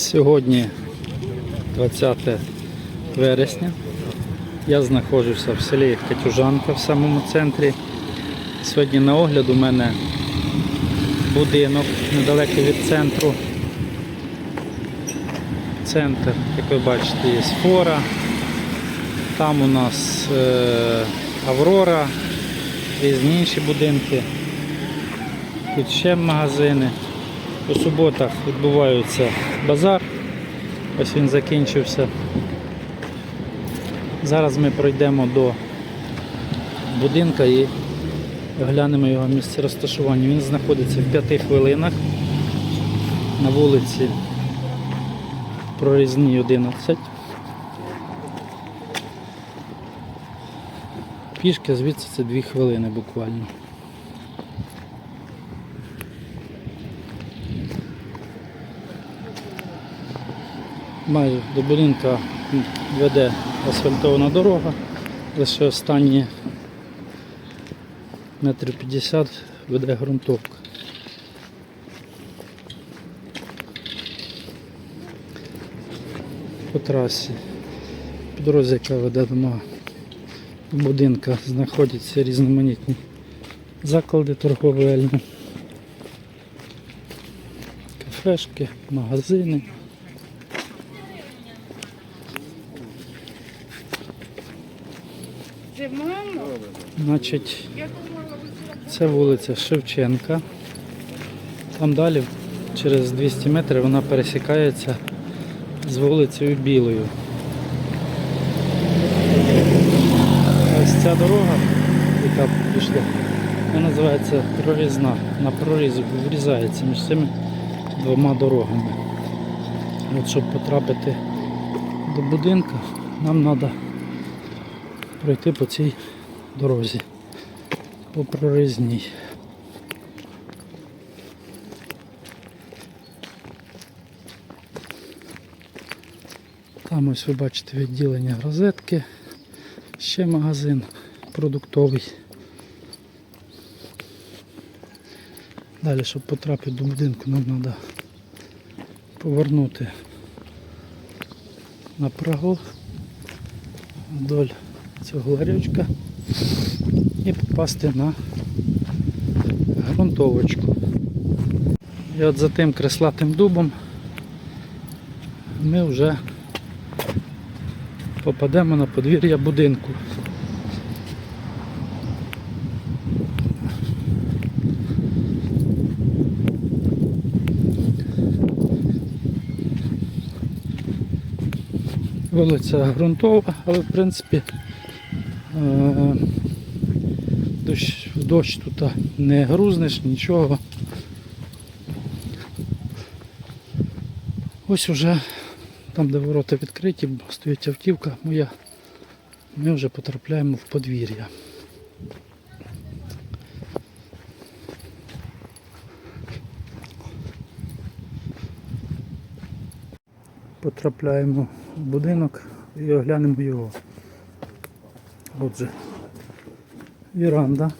Сьогодні 20 вересня. Я знаходжуся в селі Катюжанка в самому центрі. Сьогодні на огляд у мене будинок недалеко від центру. Центр, як ви бачите, є фора. Там у нас е, Аврора, різні інші будинки. Тут ще магазини. По суботах відбувається базар. Ось він закінчився. Зараз ми пройдемо до будинка і глянемо його місце розташування. Він знаходиться в 5 хвилинах на вулиці Прорізній 11. Пішки звідси це 2 хвилини буквально. Майже до будинка веде асфальтована дорога, лише останні метрів 50 веде ґрунтовка. По трасі, по дорозі, яка веде до будинка, знаходяться різноманітні заклади торговельні, кафешки, магазини. Значить, це вулиця Шевченка. Там далі, через 200 метрів, вона пересікається з вулицею Білою. Ось ця дорога, яка пішла, вона називається прорізна. На прорізі врізається між цими двома дорогами. От щоб потрапити до будинку, нам треба пройти по цій дорозі, по прорізній. Там ось ви бачите відділення розетки, ще магазин продуктовий. Далі, щоб потрапити до будинку, нам треба повернути направо вдоль цього ларючка і попасти на ґрунтовочку. І от за тим креслатим дубом ми вже попадемо на подвір'я будинку. Вулиця ґрунтова, але в принципі дощ, дощ тут не грузнеш, нічого. Ось уже там, де ворота відкриті, стоїть автівка моя, ми вже потрапляємо в подвір'я. Потрапляємо в будинок і оглянемо його. Отже, віранда.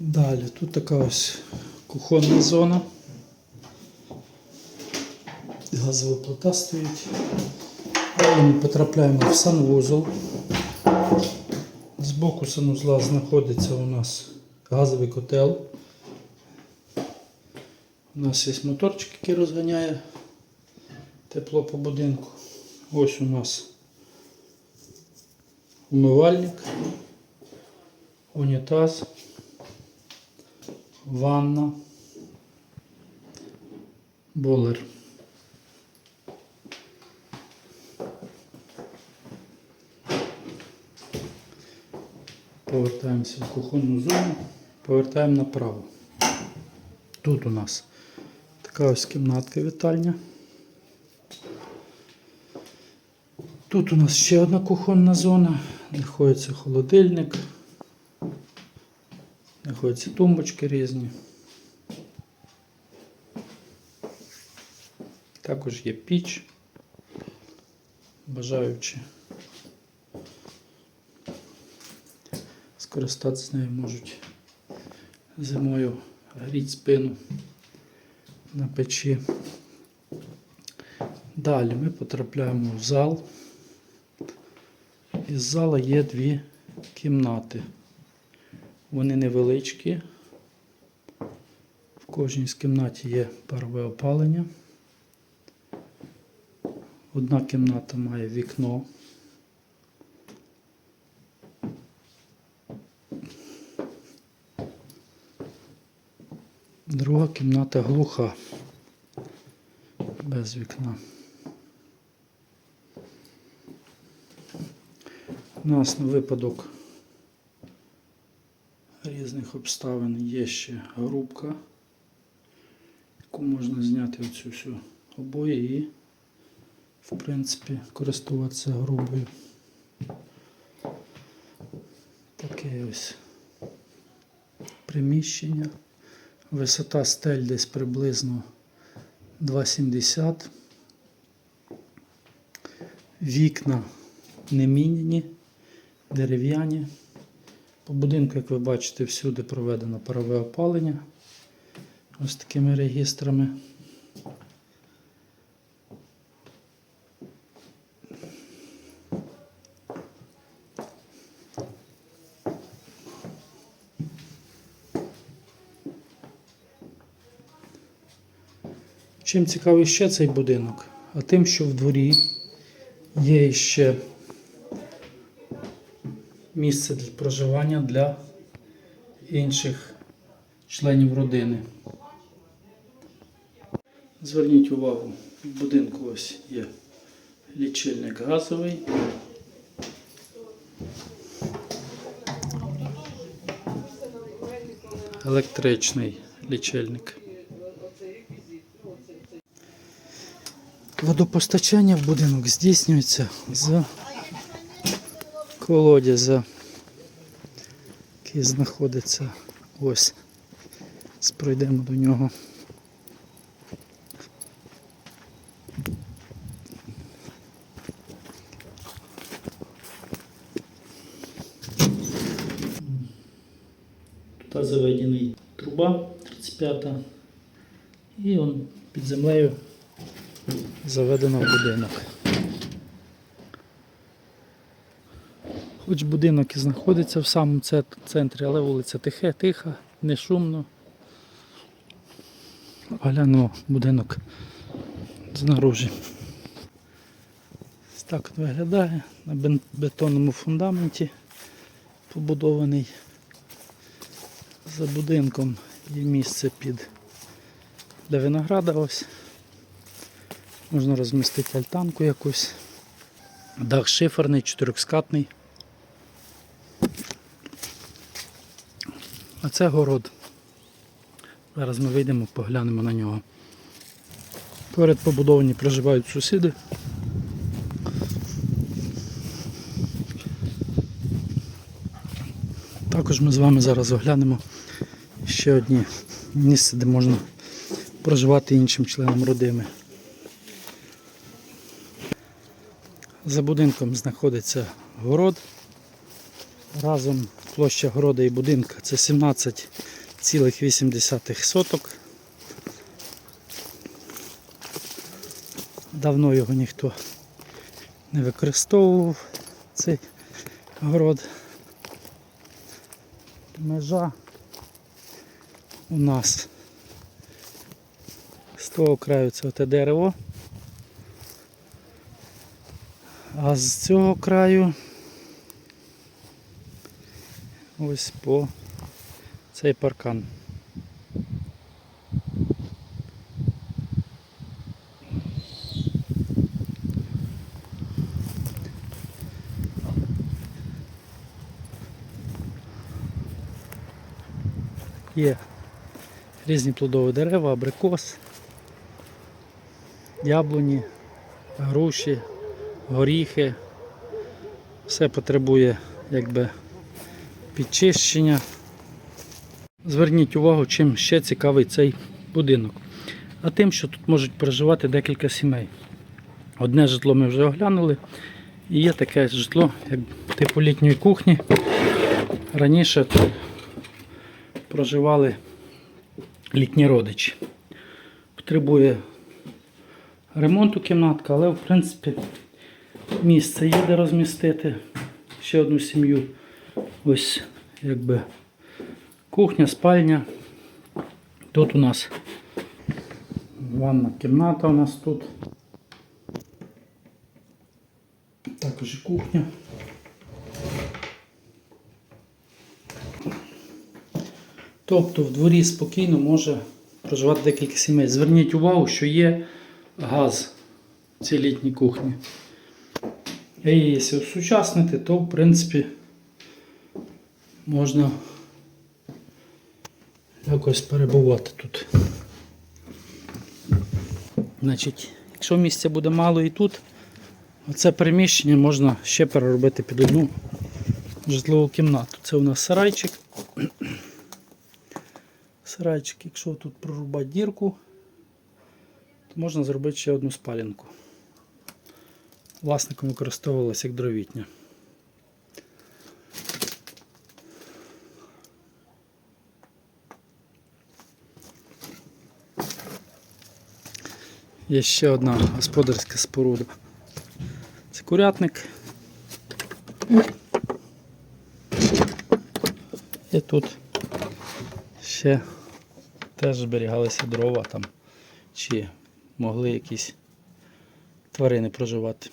Далі тут така ось кухонна зона. Газова плита стоїть. Далі ми потрапляємо в санвузол. Збоку санузла знаходиться у нас газовий котел. У нас є моторчик, який розганяє тепло по будинку. Ось у нас умивальник, унітаз, ванна, болер. Повертаємося в кухонну зону, повертаємо направо. Тут у нас така ось кімнатка вітальня. Тут у нас ще одна кухонна зона, знаходиться холодильник, знаходяться тумбочки різні. Також є піч, бажаючи скористатися нею можуть зимою гріть спину на печі. Далі ми потрапляємо в зал. Із зала є дві кімнати. Вони невеличкі. В кожній з кімнаті є парове опалення. Одна кімната має вікно. Друга кімната глуха. Без вікна. Нас на випадок різних обставин є ще грубка, яку можна зняти оцю всю обої і, в принципі, користуватися грубою. Таке ось приміщення. Висота стель десь приблизно 2,70. Вікна не міняні, дерев'яні. По будинку, як ви бачите, всюди проведено парове опалення. Ось такими регістрами. Чим цікавий ще цей будинок? А тим, що в дворі є ще місце для проживання для інших членів родини. Зверніть увагу, в будинку ось є лічильник газовий. Електричний лічильник. Водопостачання в будинок здійснюється з колодязя, який знаходиться ось. Пройдемо до нього. Заведений труба 35 і он під землею заведено в будинок. Хоч будинок і знаходиться в самому центрі, але вулиця тихе, тиха, не шумно. Глянемо будинок знаружі. Ось так от виглядає на бетонному фундаменті побудований. За будинком є місце під для винограда ось. Можна розмістити альтанку якусь. Дах шиферний, чотирьохскатний. Це город. Зараз ми вийдемо, поглянемо на нього. Поряд побудовані проживають сусіди. Також ми з вами зараз оглянемо ще одні місце, де можна проживати іншим членам родини. За будинком знаходиться город. Разом площа города і будинка це 17,8 соток. Давно його ніхто не використовував, цей город. Межа у нас з того краю це оте дерево. А з цього краю ось по цей паркан. Є різні плодові дерева, абрикос, яблуні, груші, горіхи. Все потребує якби підчищення. Зверніть увагу, чим ще цікавий цей будинок. А тим, що тут можуть проживати декілька сімей. Одне житло ми вже оглянули. І є таке житло, як типу літньої кухні. Раніше тут проживали літні родичі. Потребує ремонту кімнатка, але в принципі місце є де розмістити ще одну сім'ю. Ось якби кухня, спальня. Тут у нас ванна кімната у нас тут. Також і кухня. Тобто в дворі спокійно може проживати декілька сімей. Зверніть увагу, що є газ в цій літній кухні. І якщо осучаснити, то в принципі можна якось перебувати тут. Значить, якщо місця буде мало і тут, оце приміщення можна ще переробити під одну житлову кімнату. Це у нас сарайчик. Сарайчик, якщо тут прорубати дірку, то можна зробити ще одну спалінку. Власником використовувалася як дровітня. Є ще одна господарська споруда. Це курятник. І тут ще теж зберігалися дрова там, чи могли якісь тварини проживати.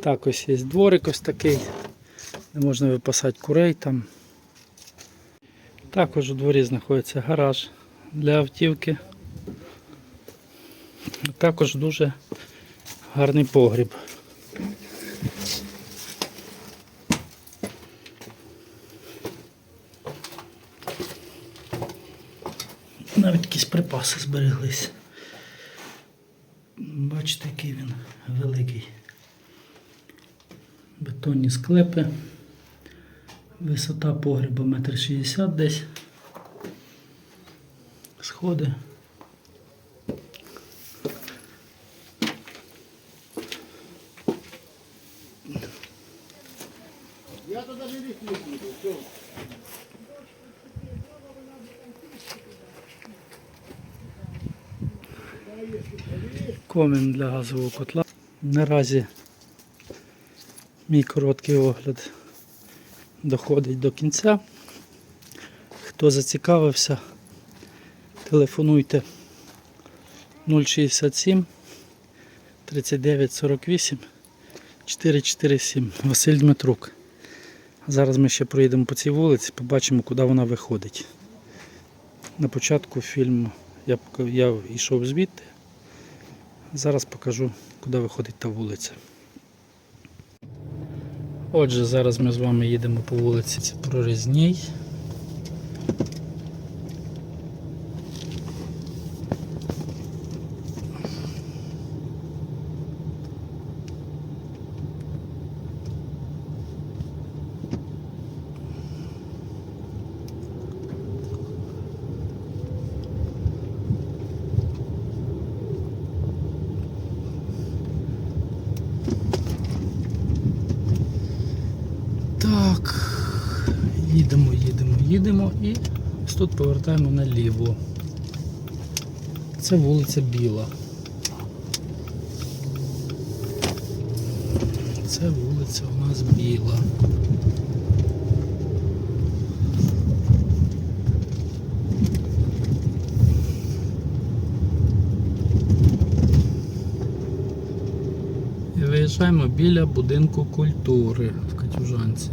Так, ось є дворик ось такий, де можна випасати курей там. Також у дворі знаходиться гараж для автівки. Також дуже гарний погріб. Навіть якісь припаси збереглись. Бачите, який він великий. Бетонні склепи. Висота погреба 1,60 м десь. Сходи. Комін для газового котла. Наразі мій короткий огляд доходить до кінця. Хто зацікавився, телефонуйте 067 39 48 447 Василь Дмитрук. Зараз ми ще проїдемо по цій вулиці, побачимо, куди вона виходить. На початку фільму я, я йшов звідти. Зараз покажу, куди виходить та вулиця. Отже, зараз ми з вами їдемо по вулиці Прорізній. Так, їдемо, їдемо, і тут повертаємо наліво. Це вулиця Біла. Це вулиця у нас Біла. І виїжджаємо біля будинку культури в Катюжанці.